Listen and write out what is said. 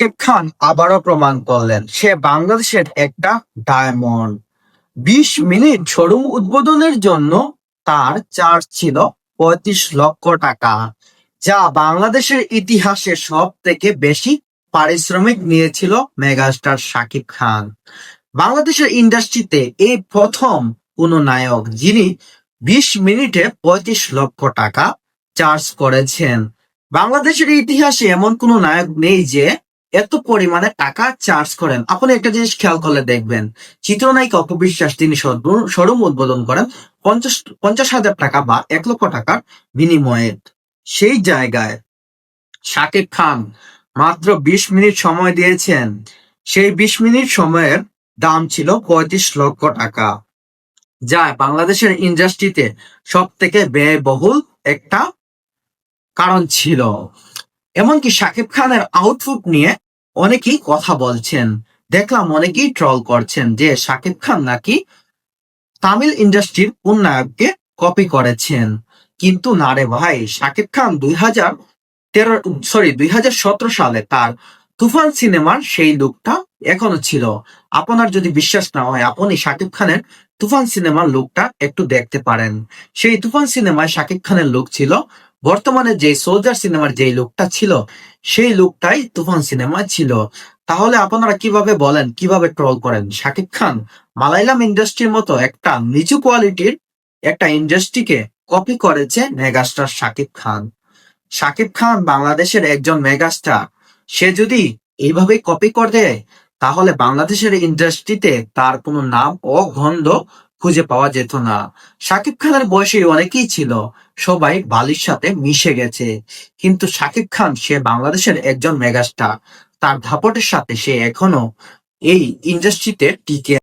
শাকিব খান আবারও প্রমাণ করলেন, সে বাংলাদেশের একটা ডায়মন্ড বিশ মিনিট শোরুম উদ্বোধনের জন্য তার চার্জ ছিল পঁয়ত্রিশ লক্ষ টাকা, যা বাংলাদেশের ইতিহাসে সব থেকে বেশি পারিশ্রমিক নিয়েছিল মেগাস্টার শাকিব খান। বাংলাদেশের ইন্ডাস্ট্রিতে এই প্রথম কোন নায়ক যিনি বিশ মিনিটে পঁয়ত্রিশ লক্ষ টাকা চার্জ করেছেন। বাংলাদেশের ইতিহাসে এমন কোন নায়ক নেই যে এত পরিমাণে টাকা চার্জ করেন। আপনি একটা জিনিস খেয়াল করলে দেখবেন, চিত্রনায়িকা অপবিশ্বাস তিনি শোরুম উদ্বোধন করেন পঞ্চাশ পঞ্চাশ হাজার টাকা বা এক লক্ষ টাকার বিনিময়ে। সেই জায়গায় শাকিব খান মাত্র বিশ মিনিট সময় দিয়েছেন। সেই বিশ মিনিট সময়ের দাম ছিল পঁয়ত্রিশ লক্ষ টাকা, যা বাংলাদেশের ইন্ডাস্ট্রিতে সব থেকে ব্যয়বহুল একটা কারণ ছিল। এমনকি শাকিব খানের আউটপুট নিয়ে অনেকেই কথা বলছেন। দেখলাম অনেকেই ট্রল করছেন যে শাকিব খান নাকি তামিল ইন্ডাস্ট্রির কোন নায়ককে কপি করেছেন। কিন্তু না রে ভাই শাকিব খান দুই হাজার তেরো সরি দুই হাজার সতেরো সালে তার তুফান সিনেমার সেই লুকটা এখনও ছিল। আপনার যদি বিশ্বাস না হয়, আপনি শাকিব খানের তুফান সিনেমার লুকটা একটু দেখতে পারেন। সেই তুফান সিনেমায় শাকিব খানের লুক ছিল বর্তমানে যে সোলজার সিনেমার যে লোকটা ছিল, সেই লোকটাই তুফান সিনেমা ছিল। তাহলে আপনারা কীভাবে বলেন, কীভাবে ট্রল করেন? শাকিব খান মালায়ালাম ইন্ডাস্ট্রির মতো একটা নিচু কোয়ালিটির একটা ইন্ডাস্ট্রিকে কপি করেছে মেগাস্টার শাকিব খান। শাকিব খান বাংলাদেশের একজন মেগাস্টার সে যদি এইভাবে কপি করে দেয়, তাহলে বাংলাদেশের ইন্ডাস্ট্রিতে তার কোনো নাম ও গন্ধ খুঁজে পাওয়া যেত না। শাকিব খানের বয়সে অনেকেই ছিল, সবাই বালির সাথে মিশে গেছে। কিন্তু শাকিব খান, সে বাংলাদেশের একজন মেগাস্টার। তার ধাপটের সাথে সে এখনও এই ইন্ডাস্ট্রিতে টিকে